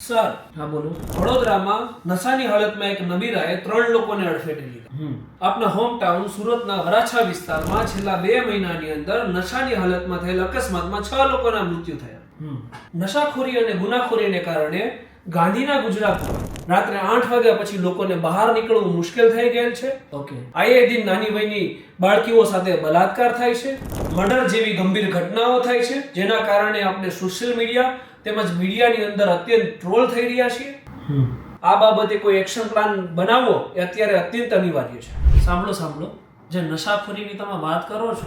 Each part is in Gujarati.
સર હા બોલો. વડોદરામાં નશાની હાલતમાં એક નબીરાએ ત્રણ લોકોને અડફેટે લીધા. આપના હોમ ટાઉન સુરતના વરાછા વિસ્તારમાં છેલ્લા બે મહિનાની અંદર નશાની હાલતમાં થયેલ અકસ્માતમાં છ લોકોના મૃત્યુ થયા. નશાખોરી અને ગુનાખોરીને કારણે ગાંધીના ગુજરાતમાં રાત્રે આઠ વાગ્યા પછી લોકોને બહાર નીકળવું મુશ્કેલ થઈ ગયેલ છે. ઓકે. આયે દિન નાની વયની બાળકીઓ સાથે બલાત્કાર થાય છે. મર્ડર જેવી ગંભીર ઘટનાઓ થાય છે જેના કારણે આપણે સોશિયલ મીડિયા તેમજ મીડિયાની અંદર અત્યંત ટ્રોલ થઈ રહ્યા છીએ. આ બાબતે કોઈ એક્શન પ્લાન બનાવવો એ અત્યારે અત્યંત અનિવાર્ય છે. સાંભળો સાંભળો. જે નશાખોરીની તમે વાત કરો છો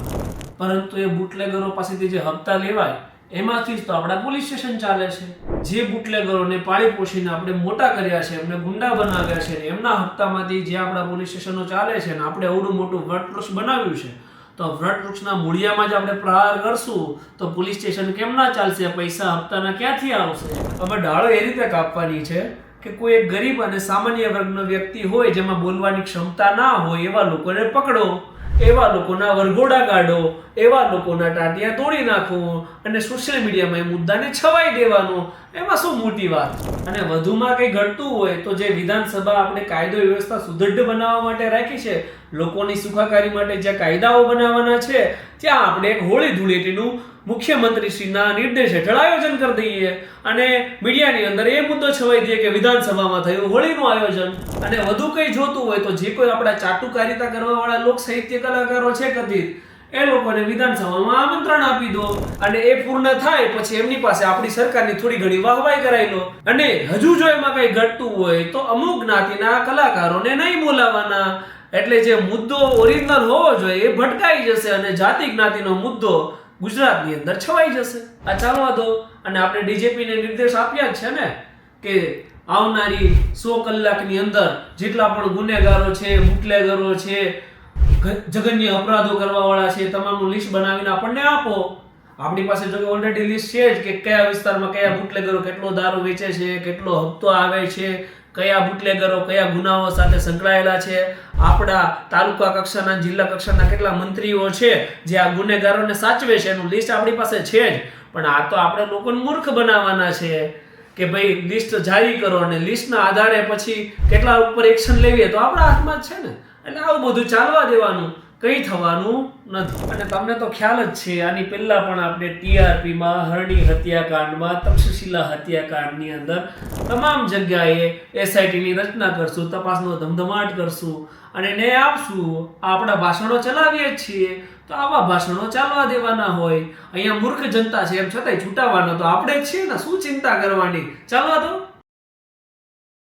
પરંતુ એ બુટલેગરો પાસેથી જે હપ્તા લેવાય એમાંથી જ તો આપણા પોલીસ સ્ટેશન ચાલે છે. જે બુટલેગરોને પાળી પોષીને આપણે મોટા કર્યા છે એમને ગુંડા બનાવ્યા છે એમના હપ્તામાંથી જે આપણા પોલીસ સ્ટેશનો ચાલે છે ને આપણે અવડું મોટું વટવૃક્ષ બનાવ્યું છે તો વટવૃક્ષના મૂળિયામાં જ આપણે પ્રહાર કરશું તો પોલીસ સ્ટેશન કેમ ના ચાલશે? પૈસા હપ્તાના ક્યાંથી આવશે? હવે ડાળો એ રીતે કાપવાની છે કે કોઈ એક ગરીબ અને સામાન્ય વર્ગનો વ્યક્તિ હોય જેમાં બોલવાની ક્ષમતા ના હોય એવા લોકોને પકડો. એવા લોકોના વરઘોડા કાઢો, એવા લોકોના ટાટિયા તોડી નાખો અને સોશિયલ મીડિયામાં એ મુદ્દાને છવાઈ દેવાનો. એમાં શું મોટી વાત? અને વધુમાં કંઈ ઘટતું હોય તો જે વિધાનસભા આપણે કાયદો વ્યવસ્થા સુદૃઢ બનાવવા માટે રાખી છે, લોકોની સુખાકારી માટે જે કાયદાઓ બનાવવાના છે, ત્યાં આપણે એક હોળી ધૂળેટીનું મુખ્યમંત્રીશ્રીના નિર્દેશ હેઠળ આયોજન કરી દઈએ. અને મીડિયાની અંદર એ મુદ્દો છવાઈ દઈએ કે વિધાનસભામાં થયું હોળીનું આયોજન. અને વધુ કંઈ જોતું હોય તો જે કોઈ આપણા ચાટુકારિતા કરવાવાળા લોક સાહિત્ય કલાકારો છે કથિત, એ લોકોને વિધાનસભામાં આમંત્રણ આપી દો. અને એ પૂર્ણ થાય પછી એમની પાસે આપણી સરકારની થોડી ઘણી વાહવાઈ કરાવી લો. અને હજુ જો એમાં કંઈ ઘટતું હોય તો અમુક જ્ઞાતિના કલાકારોને નહીં બોલાવવાના એટલે જે મુદ્દો ઓરિજિનલ હોવો જોઈએ એ ભટકાઈ જશે અને જાતિ જ્ઞાતિનો મુદ્દો ગુજરાતની અંદર છવાઈ જશે. આ ચાલવા દો. અને આપણે ડીજેપીને નિર્દેશ આપ્યા જ છે ને કે આવનારી સો કલાકની અંદર જેટલા પણ ગુનેગારો છે, બુટલેગરો છે જઘન્ય અપરાધો કરવાવાળા છે, તમામનું લિસ્ટ બનાવીને આપણને આપો. આપણી પાસે જો ઓલરેડી લિસ્ટ છે જ કે કયા વિસ્તારમાં કયા બુટલેગરો કેટલો દારૂ વેચે છે, કેટલો હપ્તો આવે છે કયા બુટલેગરો, કયા ગુનાઓ સાથે સંકળાયેલા છે? આપણા તાલુકા કક્ષાના, જિલ્લા કક્ષાના કેટલા મંત્રીઓ છે જે આ ગુનેગારોને સાચવે છે? એનું લિસ્ટ આપણી પાસે છે જ. પણ આ તો આપણે લોકોને મૂર્ખ બનાવવાના છે કે ભાઈ લિસ્ટ જારી કરો અને લિસ્ટના આધારે પછી કેટલા ઉપર એક્શન લેવીએ તો આપણા હાથમાં જ છે ને. એટલે આવું બધું ચાલવા દેવાનું. કંઈ થવાનું નથી. અને તમને તો ખ્યાલ જ છે, આની પહેલા પણ આપણે ટીઆરપીમાં હરણી હત્યાકાંડમાં તક્ષશિલા હત્યાકાંડની અંદર તમામ જગ્યાએ એસઆઈટીની રચના કરશું, તપાસનો ધમધમાટ કરશું અને ન્યાય આપશું. આપણા ભાષણો ચલાવીએ છીએ, તો આવા ભાષણો ચાલવા દેવાના હોય. અહીંયા મૂર્ખ જનતા છે, એમ છતાંય છૂટાવાનો, તો આપણે જ છીએ ને, શું ચિંતા કરવાની? ચાલવા દો.